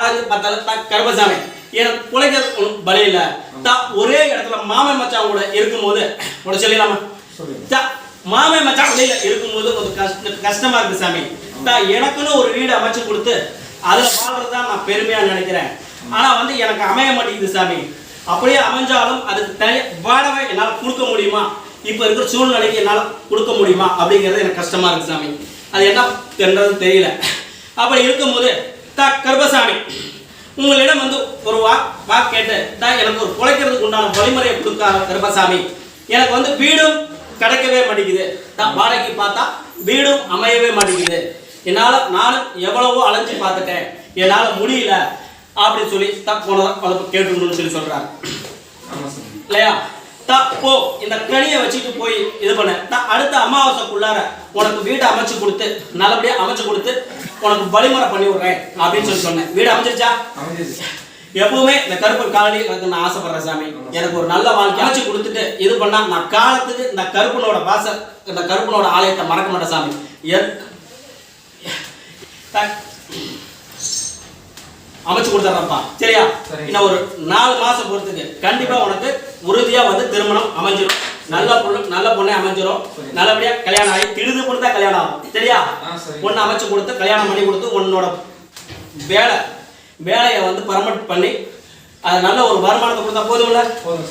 பார்த்தாலும் தான் கர்மசாமி எனக்கு பிழைக்கிறது ஒன்றும் பலி இல்லை. தான் ஒரே இடத்துல மாமன் மச்சான் கூட இருக்கும்போது உட சொல்லிடலாமா? தா மாமன் மச்சான் வெளியில இருக்கும்போது கொஞ்சம் கஷ்ட கஷ்டமா இருக்கு சாமி. தான் எனக்குன்னு ஒரு வீடு அமைச்சு கொடுத்து அதில் வாழ்றது தான் நான் பெருமையாக நினைக்கிறேன். ஆனால் வந்து எனக்கு அமைய மாட்டேங்குது சாமி. அப்படியே அமைஞ்சாலும் அதுக்கு தனி வாடகை என்னால் கொடுக்க முடியுமா? இப்போ இருக்கிற சூழ்நிலைக்கு என்னால் கொடுக்க முடியுமா? அப்படிங்கிறது எனக்கு கஷ்டமா இருக்கு சாமி. அது என்ன என்றது தெரியல. அப்படி இருக்கும்போது தா கர்பசாமி. உங்களிடம் வந்து ஒரு வா வா கேட்டு தா எனக்கு ஒரு குலைக்கிறதுக்கு உண்டான வழிமுறையை கொடுக்காத கர்பசாமி. எனக்கு வந்து வீடும் கிடைக்கவே மாட்டேங்குது. தான் வாடகைக்கு பார்த்தா வீடும் அமையவே மாட்டேங்குது. என்னால் நானும் எவ்வளவோ அலைஞ்சு பார்த்துட்டேன். என்னால் முடியல. அப்படின்னு சொல்லி தான் போனதான் அதை கேட்டுக்கணும்னு சொல்லி சொல்கிறாங்க இல்லையா? தா போ. இந்த கனியை வச்சுட்டு போய் இது பண்ண. அடுத்த அமாவாசைக்குள்ளார உனக்கு வீடு அமைச்சு கொடுத்து நல்லபடியா அமைச்சு கொடுத்து உனக்கு வழிமுறை பண்ணி விடுறேன் அப்படின்னு சொல்லி சொன்னேன். வீடு அமைஞ்சிருச்சா? எப்பவுமே இந்த கருப்பு காலனி எனக்கு நான் ஆசைப்படுறேன் சாமி. எனக்கு ஒரு நல்ல வாழ்க்கை அமைச்சு கொடுத்துட்டு இது பண்ணா நான் காலத்துக்கு இந்த கருப்பனோட வாச இந்த கருப்பனோட ஆலயத்தை மறக்க மாட்டேன் சாமி. அமைச்சு கொடுத்துட்றப்பா சரியா. இன்னும் ஒரு நாலு மாசம் பொறுத்துக்கு. கண்டிப்பா உனக்கு உறுதியா வந்து திருமணம் அமைஞ்சிரும். நல்ல பொண்ணு நல்ல பொண்ணே அமைஞ்சிரும். சரி. நல்லபடியா கல்யாணம் ஆகி திடுது பொண்ணு தான் கல்யாணம் ஆகும். சரியா. பொண்ணு அமைச்சு கொடுத்து கல்யாணம் பண்ணி கொடுத்து உன்னோட வேலை வேலையை வந்து பர்மனெண்ட் பண்ணி அது நல்ல ஒரு வருமானத்தை கொடுத்தா போதும்ல? போதும்